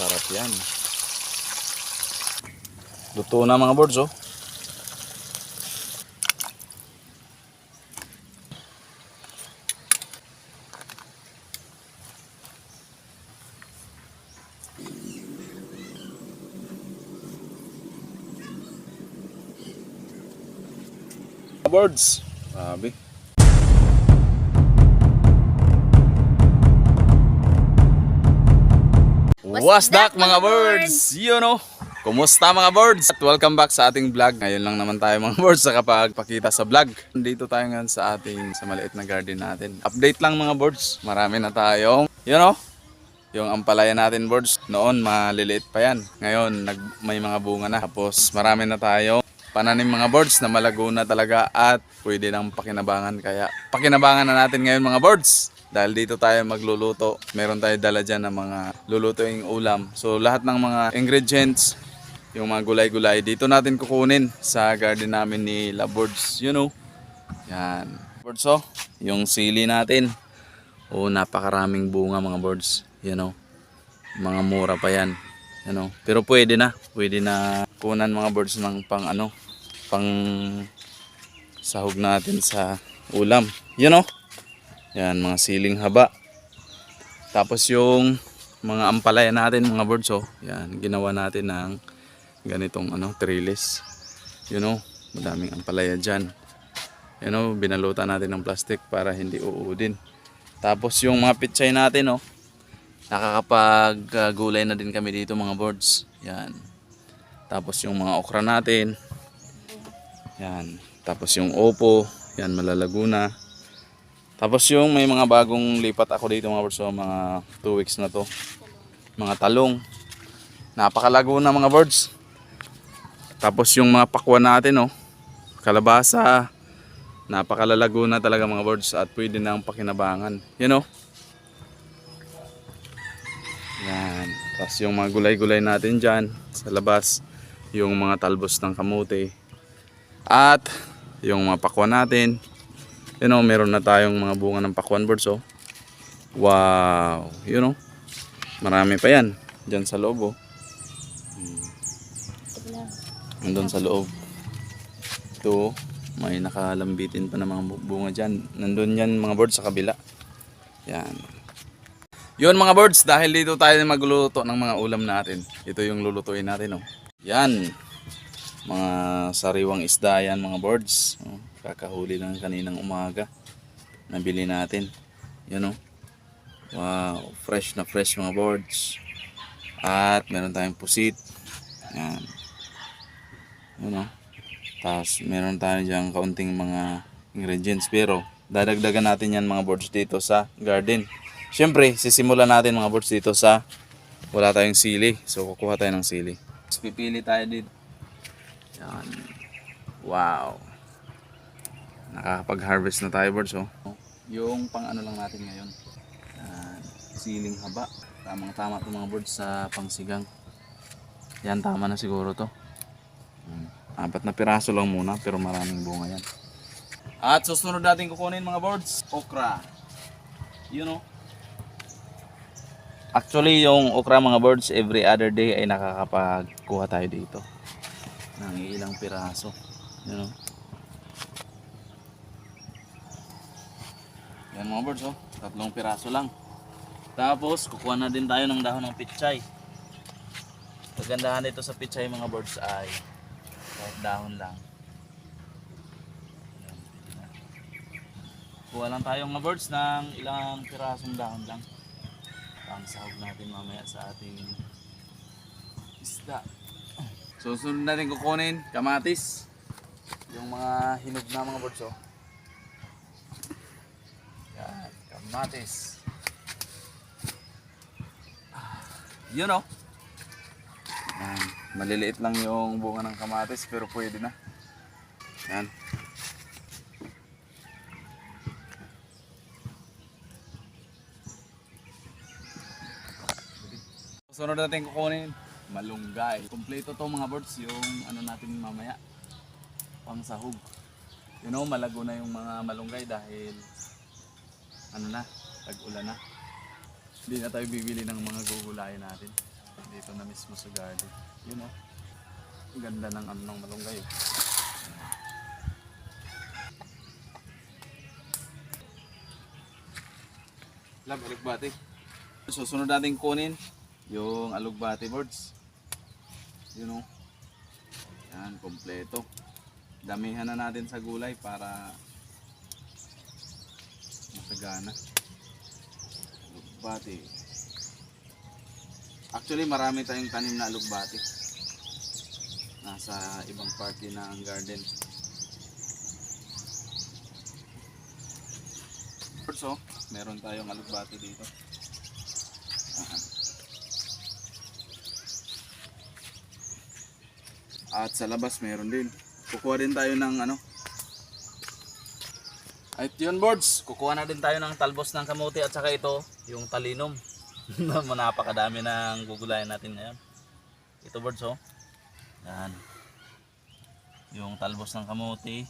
Masarap yan. Luto na mga birds, oh. Birds. Sabi. What's that mga birds? You know, kumusta mga birds? At welcome back sa ating vlog. Ngayon lang naman tayo mga birds sa kapagpakita sa vlog. Dito tayo ngayon sa ating sa maliit na garden natin. Update lang mga birds. Marami na tayong, you know, yung ampalaya natin birds. Noon maliliit pa yan. Ngayon nag, may mga bunga na. Tapos marami na tayong pananim mga birds na malago na talaga at pwede nang pakinabangan. Kaya pakinabangan na natin ngayon mga birds. Dahil dito tayo magluluto, meron tayo dala dyan ng mga lulutuing ulam. So lahat ng mga ingredients, yung mga gulay-gulay, dito natin kukunin sa garden namin ni Labirds. You know, yan. Birds oh, yung sili natin. Oh, napakaraming bunga mga birds. You know, mga mura pa yan. You know, pero pwede na. Pwede na kunan mga birds ng pang ano, pang sahog natin sa ulam. You know, yan, mga siling haba. Tapos yung mga ampalaya natin, mga birds, oh. Yan, ginawa natin ng ganitong ano, trellis. You know, madaming ampalaya dyan. You know, binalutan natin ng plastic para hindi uudin. Tapos yung mga pitsay natin, oh. Nakakapag-gulay na din kami dito, mga birds. Yan. Tapos yung mga okra natin. Yan. Tapos yung opo. Yan, malalago na. Tapos yung may mga bagong lipat ako dito mga birds, so mga 2 weeks na to. Mga talong. Napakalago na mga birds. Tapos yung mga pakwan natin, oh. Kalabasa. Napakalalago na talaga mga birds at pwede nang pakinabangan. You know? Yan. Tapos yung mga gulay-gulay natin dyan sa labas. Yung mga talbos ng kamote. At yung mga pakwan natin. You know, meron na tayong mga bunga ng pakwan birds, oh. Wow. You know, marami pa yan. Diyan sa loob, oh. Nandun sa loob. Ito, oh. may nakalambitin pa na mga bu- bunga dyan. Nandun yan mga birds sa kabila. Yan. Yun mga birds, dahil dito tayo magluluto ng mga ulam natin. Ito yung lulutuin natin, oh. Yan. Mga sariwang isda yan mga birds. Oh, kakahuli lang kaninang umaga. Nabili natin. Yan oh. Wow, fresh na fresh mga birds. At meron tayong pusit. Yan. Yan oh. Tapos meron tayo dyan kaunting mga ingredients. Pero dadagdagan natin yan mga birds dito sa garden. Siyempre, sisimulan natin mga birds dito sa wala tayong sili. So kukuha tayo ng sili. Pipili tayo dito. Yan. Wow. Nakakapag-harvest na tayo birds oh. Yung pang ano lang natin ngayon. Yan. Siling haba. Tamang tama itong mga birds sa pangsigang. Yan tama na siguro to. Hmm. Apat na piraso lang muna pero maraming bunga yan. At susunod natin kukunin mga birds. Okra. You know. Actually yung okra mga birds every other day ay nakakapagkuha tayo dito ng ilang piraso. You know? Yan mga birds oh. Tatlong piraso lang. Tapos kukuha na din tayo ng dahon ng pichay. Kagandahan dito sa pichay mga birds ay kahit dahon lang. Kuha lang tayo mga birds ng ilang pirasong dahon lang. Pang sahog natin mamaya sa ating isda. So sunod natin kukunin kamatis. Yung mga hinog na mga birds oh. Yan, kamatis. Yun oh. Yan, maliliit lang yung bunga ng kamatis pero pwede na. Yan. Sunod natin kukunin malunggay. Kompleto to mga birds yung ano natin mamaya pang sahog. You know, malago na yung mga malunggay dahil ano na, tag-ulan na. Hindi na tayo bibili ng mga gugulayan natin. Dito na mismo sa garden. Yun oh. Ang ganda ng ano ng malunggay. oh. Lab, alugbati. Susunod natin kunin yung alugbati birds. Yun oh. Yan, kompleto. Damihan na natin sa gulay para masagana. Alugbati. Actually, marami tayong tanim na alugbati. Nasa ibang party na ang garden. So, meron tayong alugbati dito. At sa labas meron din. Kukuha din tayo ng ano. At yun boards, kukuha na din tayo ng talbos ng kamuti at saka ito, yung talinom. na napakadami ng gugulayan natin ngayon. Ito boards oh. Yan. Yung talbos ng kamuti.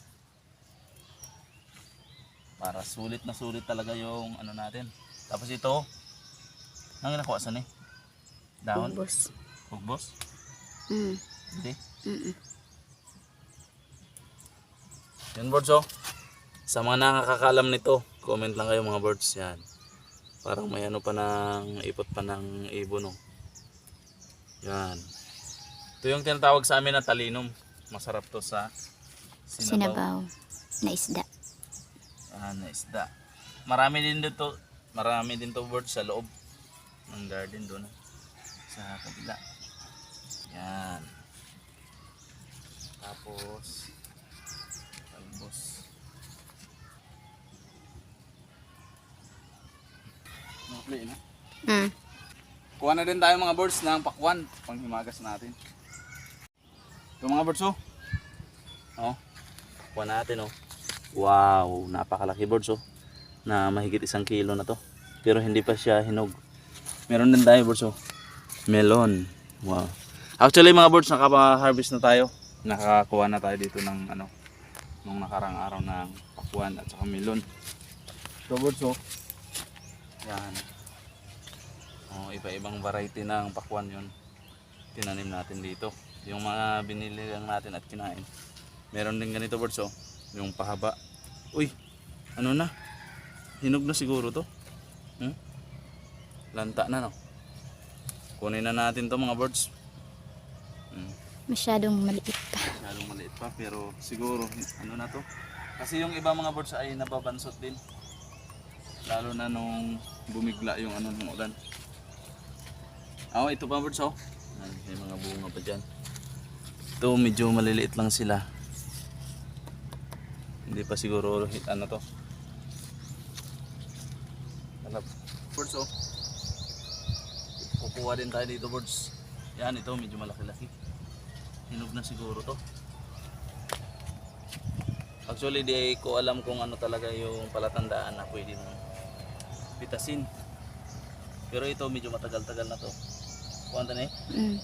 Para sulit na sulit talaga yung ano natin. Tapos ito, nang nakuha saan eh? Dahon? Ubos. Hugbos? Mm. Hindi. Mm-mm. Yan birds oh. Sa mga nakakakalam nito, comment lang kayo mga birds yan. Parang may ano pa ng ipot pa ng ibon oh. Yan. Ito yung tinatawag sa amin na talinum. Masarap to sa sinabaw. Sinabaw na isda. Ah, na isda. Marami din dito, marami din to birds sa loob ng garden doon sa kabila. Yan. Tapos Mga play na. Mm. Kuha na din tayo mga birds ng pakwan panghimagas natin. Ito mga birds oh. Oh. Kuha natin oh. Wow, napakalaki birds oh. Na mahigit isang kilo na to. Pero hindi pa siya hinog. Meron din tayo birds oh. Melon. Wow. Actually mga birds nakapa-harvest na tayo. Nakakuha na tayo dito ng ano nung nakarang araw ng pakwan at saka melon. Ito birds oh. Yan. Oh, iba-ibang variety ng pakwan yun. Tinanim natin dito. Yung mga binili lang natin at kinain. Meron din ganito birds oh. Yung pahaba. Uy, ano na? Hinog na siguro to. Hmm? Lanta na no. Kunin na natin to mga birds. Hmm. Masyadong maliit pa. Masyadong maliit pa pero siguro ano na to. Kasi yung iba mga birds ay nababansot din. Lalo na nung bumigla yung ano ng ulan. Oh, ito pa birds oh. May mga bunga pa dyan. Ito medyo maliliit lang sila. Hindi pa siguro hit ano to. Hanap. Birds oh. Kukuha din tayo dito birds. Yan ito medyo malaki-laki. Hinog na siguro to. Actually di ko alam kung ano talaga yung palatandaan na pwede nang pitasin. Pero ito medyo matagal-tagal na to. Kuha na eh. Mm.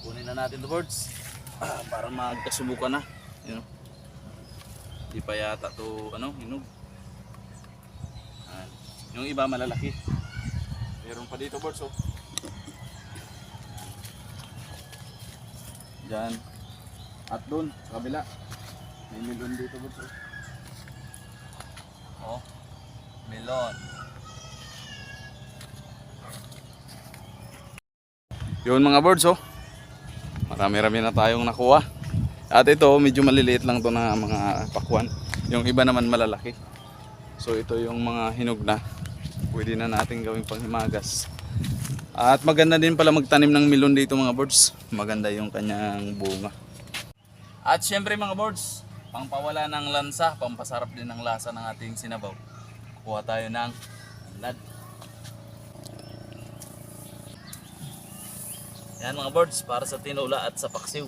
Kunin na natin the birds. Ah, para magkasubukan na. You know. Di pa yata to ano, hinog. Ayan. Yung iba malalaki. Meron pa dito birds oh. Diyan. At doon, sa kabila. May melon dito birds oh. Oh, melon. Yun mga birds oh. Marami-rami na tayong nakuha. At ito medyo maliliit lang to na mga pakwan. Yung iba naman malalaki. So ito yung mga hinog na. Pwede na natin gawing panghimagas. At maganda din pala magtanim ng melon dito mga birds. Maganda yung kanyang bunga. At syempre mga birds, pangpawala ng lansa, pampasarap din ng lasa ng ating sinabaw. Kuha tayo ng lad. Yan mga birds, para sa tinula at sa paksiw.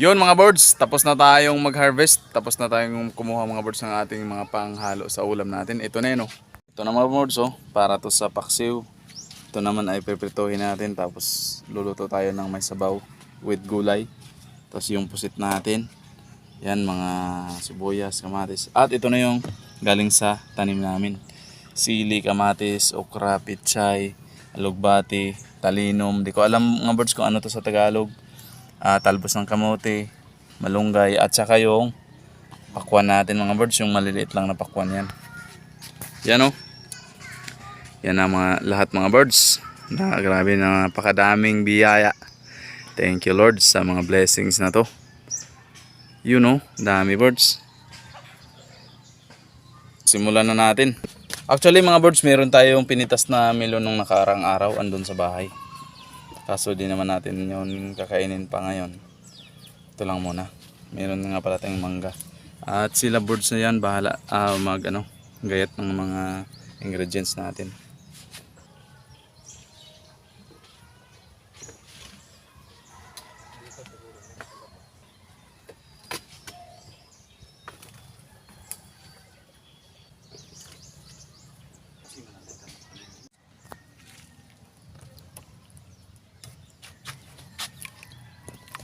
Yun mga birds, tapos na tayong mag-harvest. Tapos na tayong kumuha mga birds ng ating mga panghalo sa ulam natin. Ito na yun oh. Ito na mga birds oh, para to sa paksiw. Ito naman ay piprituhin natin tapos luluto tayo ng may sabaw with gulay. Tapos yung pusit natin. Yan mga sibuyas, kamatis. At ito na yung galing sa tanim namin. Sili, kamatis, okra, pichay, alugbati, talinum. Di ko alam mga birds kung ano to sa Tagalog. Ah, talbos ng kamote, malunggay, at saka yung pakwan natin mga birds. Yung maliliit lang na pakwan yan. Yan o. Yan ang mga lahat mga birds. Na, grabe na napakadaming biyaya. Thank you Lord sa mga blessings na to. You know, dami birds. Simulan na natin. Actually mga birds, meron tayong pinitas na melon nung nakarang araw andun sa bahay. Kaso di naman natin yun kakainin pa ngayon. Ito lang muna. Meron nga pala tayong mangga. At sila birds na yan, bahala ah, mag ano, gayat ng mga ingredients natin.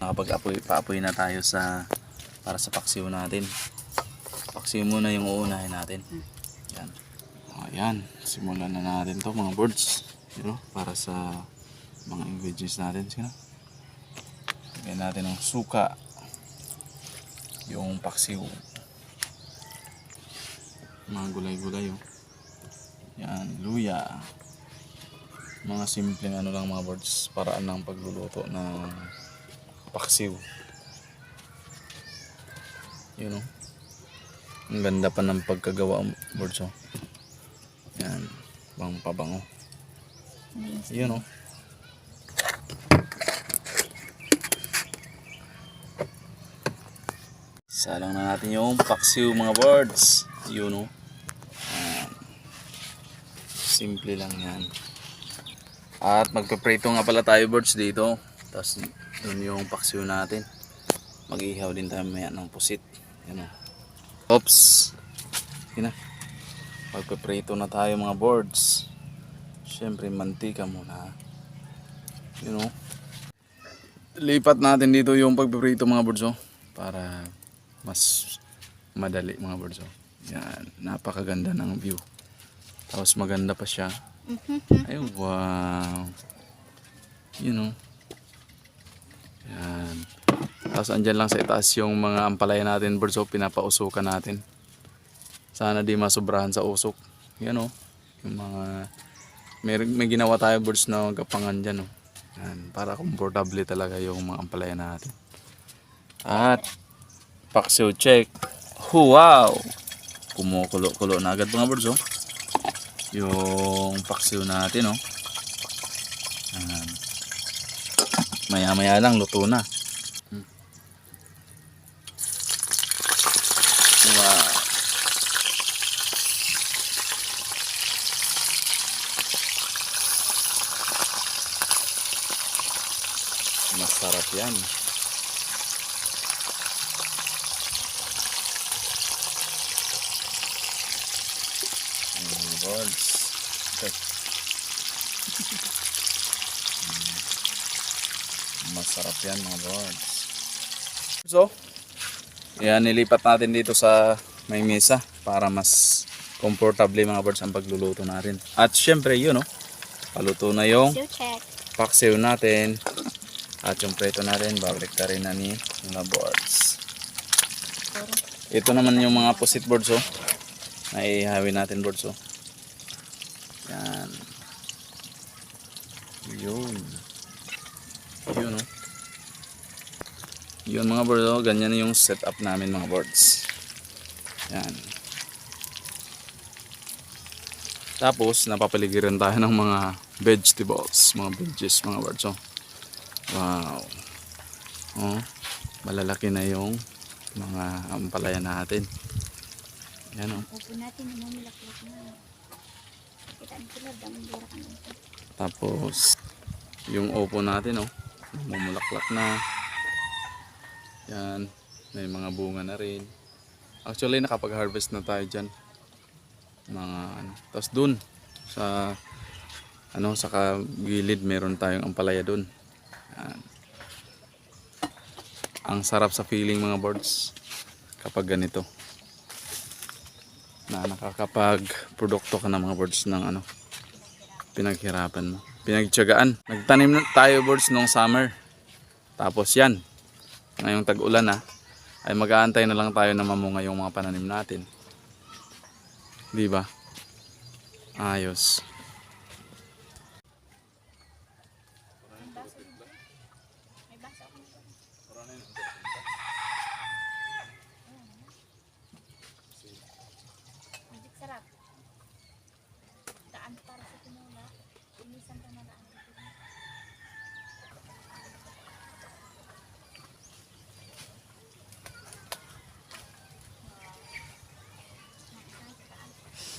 Nakapag-apoy, paapoy na tayo sa para sa paksiw natin. Paksiw muna yung uunahin natin. Yan. Ayan, simulan na natin to mga birds. You know, para sa mga ingredients natin. Sino? Lagyan natin ng suka. Yung paksiw. Mga gulay-gulay oh. Yan, luya. Mga simpleng ano lang mga birds. Paraan ng pagluluto ng paksiw. Yun know. Ang ganda pa ng pagkagawa birds oh. Yan, bang pabango. Yun oh. Isa lang na natin yung paksiw mga birds. Oh. Yan. Simple lang yan. At magpaprito nga pala tayo birds dito. Tapos yun yung paksiw natin. Mag-ihaw din tayo maya ng pusit. Yan o. Oops. Yun na. Magpaprito na tayo mga birds. Siyempre mantika muna. Yun o. Lipat natin dito yung pagpaprito mga birds oh. Para mas madali mga birds oh. Yan. Napakaganda ng view. Tapos maganda pa siya. Ay wow. You know. Yan. Tapos andyan lang sa itaas yung mga ampalaya natin birds oh, pinapausukan natin. Sana di masobrahan sa usok. Yan oh. Yung mga may, may ginawa tayo birds na gapangan dyan oh. Yan. Para komportable talaga yung mga ampalaya natin. At paksiw check. Wow! Kumukulo-kulo na agad mga birds oh. Yung paksiw natin oh. Yan. Maya-maya lang luto na. Hmm. Wow. Masarap yan. Mm, balls. Okay. Masarap yan mga birds. So, yan nilipat natin dito sa may mesa para mas comfortable mga birds ang pagluluto natin. At syempre yun no, paluto na yung paksiw natin. At yung preto natin, babalik ka rin na ni mga birds. Ito naman yung mga pusit birds oh. Na ihawin natin birds oh. Yan. Yun. Yun oh. Yun mga birds oh. Ganyan yung setup namin mga birds. Yan. Tapos, napapaligiran tayo ng mga vegetables, mga veggies, mga birds. Oh. Wow. Oh, malalaki na yung mga ampalaya natin. Yan oh. Opo natin, namumulaklak na. Kita mo sila, daming dura ka. Tapos, yung opo natin, oh, mumulaklak na. Yan, may mga bunga na rin. Actually, nakapag-harvest na tayo dyan. Mga, ano. Tapos dun, sa ano sa gilid meron tayong ampalaya doon. Yan. Ang sarap sa feeling mga birds kapag ganito. Na nakakapag produkto ka ng mga birds ng ano pinaghirapan mo. Pinagtiyagaan. Nagtanim na tayo birds nung summer. Tapos yan. Ngayong tag-ulan na ay mag-aantay na lang tayo na mamunga yung mga pananim natin. Di ba? Ayos. May basa ako nito. Magic sarap. Daan para sa tinola. Inisan ka na daan.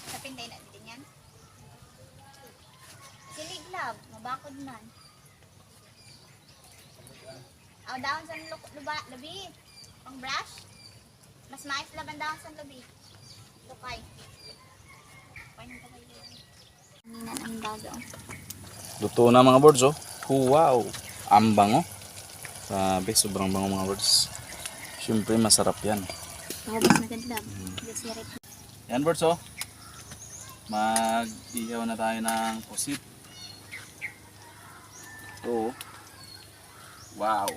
Sa pinday na din yan. Siliglab, mabakod man. Aw daon sa luk- luba, labi. Pang brush. Mas mais laban daon sa labi. Lukay. Paano ka kayo? Nina ang bago. Luto na mga birds oh. Oh, wow. Ang bango. Sabi, sobrang bango mga birds. Siyempre masarap yan. Pahubos na ganda. Desiret. Yan birds oh. Mag-ihaw na tayo ng pusit. Ito. oh. Wow.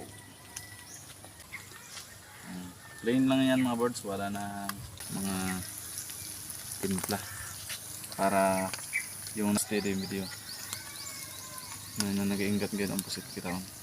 Plain lang yan mga birds. Wala na mga timpla. Para yung steady video. Na, na nag-iingat-ingat ang pusit kita. oh.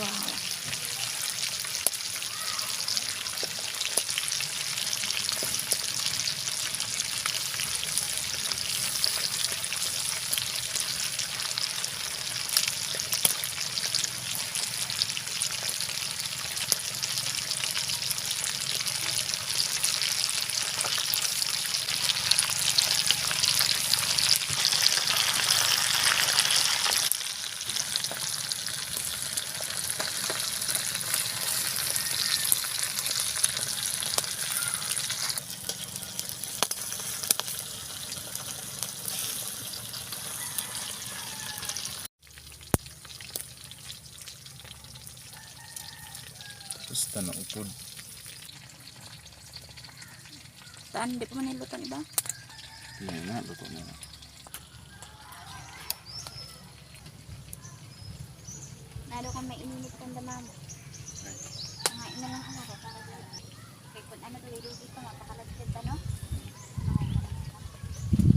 Wow. Upod. Saan? Di pa man nilutan iba? Yan na, luto na yan. Nalo kang may ininit kang dama mo. Nangain na lang ako para sa... Kaya kung ano to, ilugi ko, mapakalagkid ano?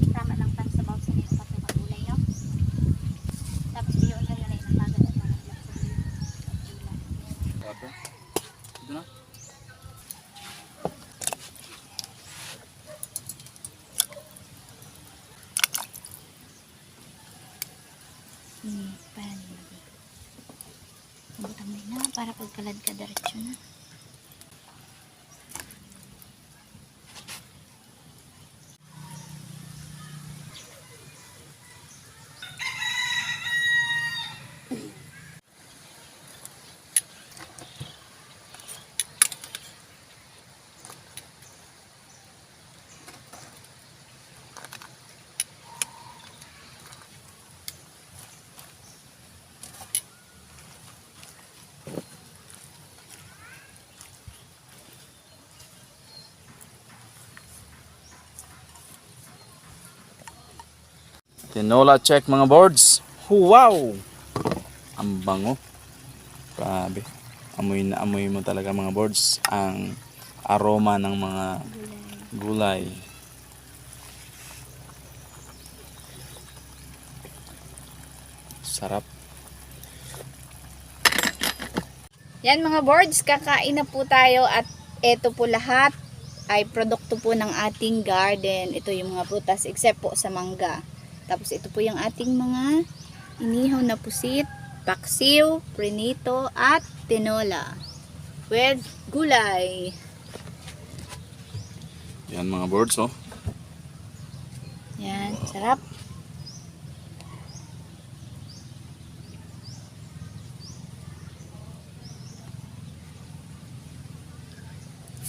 Tama lang tan sa bawsa niyo kasi magulay, no? Tapos iyon ka nila yung bagay at mga black sa Ate? Na? Hmm, pan. Butang din na para pagkalad ka diretso na. Tinola check mga boards. Wow! Ang bango. Grabe. Amoy na amoy mo talaga mga boards ang aroma ng mga gulay. Sarap. Yan mga boards, kakain na po tayo at ito po lahat ay produkto po ng ating garden. Ito yung mga prutas except po sa mangga. Tapos ito po yung ating mga inihaw na pusit, paksiw, prinito at tinola with gulay. Yan mga birds oh. Yan, sarap.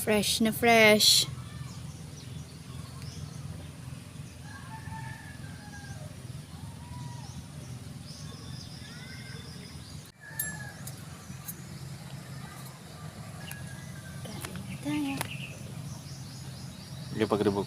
Fresh na fresh. Kain na tayo. Sige pagribog.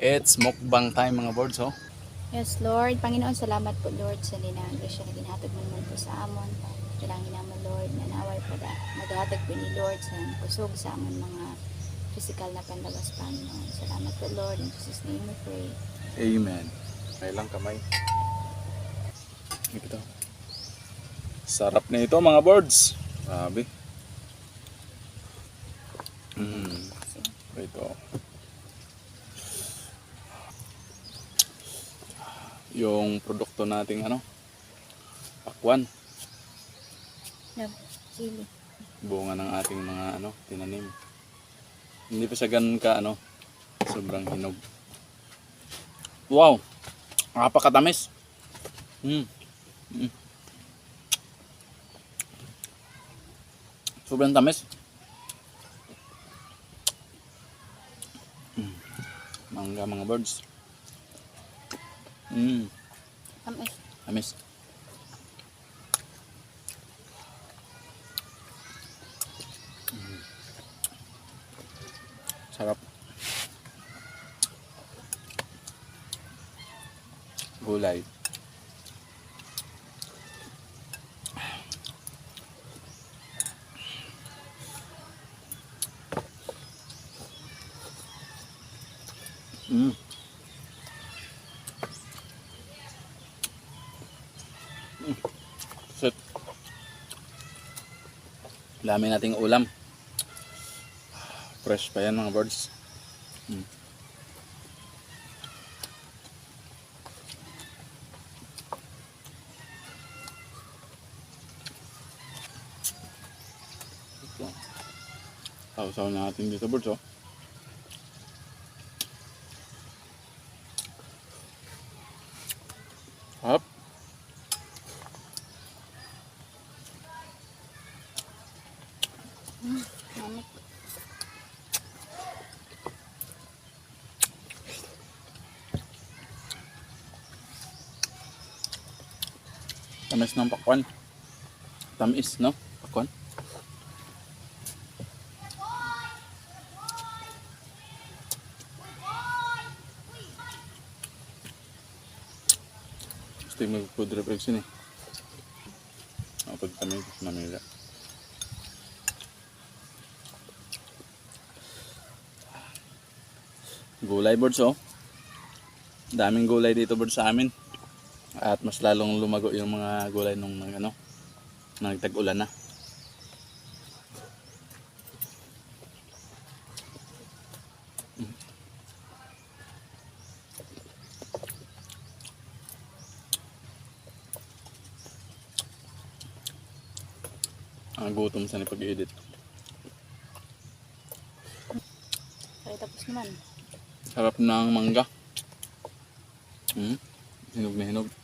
It's mukbang time mga birds oh. Yes, Lord. Panginoon, salamat po, Lord, sa linang grasya na ginhatag mo naman po sa amon. Kailangan naman, Lord, na naway po da. Maghatag po ni Lord sa kusog sa amon mga physical na panlabas, Panginoon. Salamat po, Lord. In Jesus' name we pray. Amen. May lang kamay. Ito. Sarap na ito mga birds. Grabe. Mm. Ito. Yung produkto nating ano, pakwan, chili. bunga ng ating mga ano, tinanim. Hindi pa siya ganun ka ano, sobrang hinog. Wow! Napakatamis. Mm. Mm. Sobrang tamis. Mm. Mangga mga birds. Mm. Tamis. Tamis. Mm. Sarap. Gulay. Dami nating ulam. Fresh pa yan mga birds. Mm. Ito. Sausaw natin dito birds oh. Hop. Tamis ng pakwan. Tamis, no? Pakwan. Gusto yung mag-food reflection eh. Kapag kami, Manila. Gulay birds oh. Daming gulay dito birds sa amin at mas lalong lumago yung mga gulay nung nang ano nang tag-ulan na. Ang gutom sa pag-edit ay tapos naman. Sarap ng mangga. Hmm? Hinog na hinog.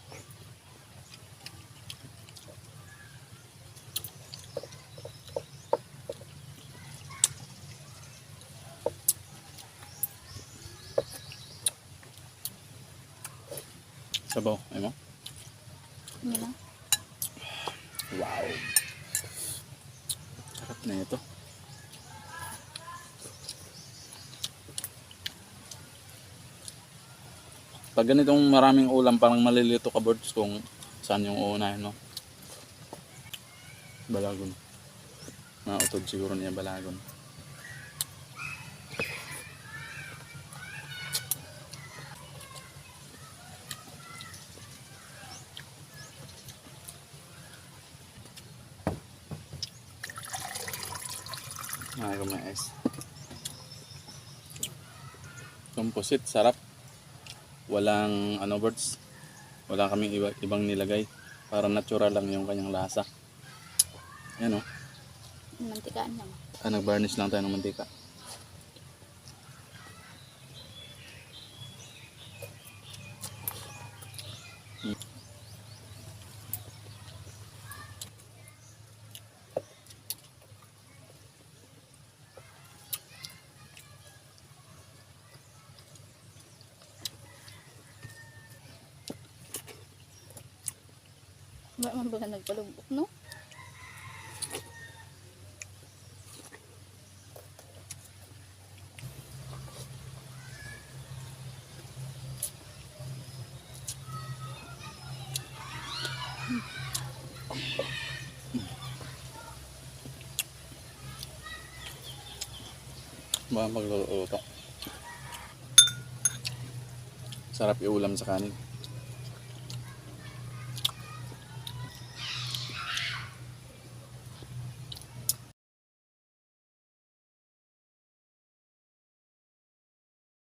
Pag ganitong maraming ulam, parang malilito ka birds kung saan yung uunahin, no? Balagon. Nautod siguro niya balagon. Mga kumayas. Composite, sarap. Walang ano birds. Wala kaming iba, ibang nilagay. Para natural lang yung kanyang lasa. Yan o. Mantikaan lang. Ah, nag-varnish lang tayo ng mantika. Ba man ba nagpalubok, no? Baka magluluto. Sarap iulam sa kanin.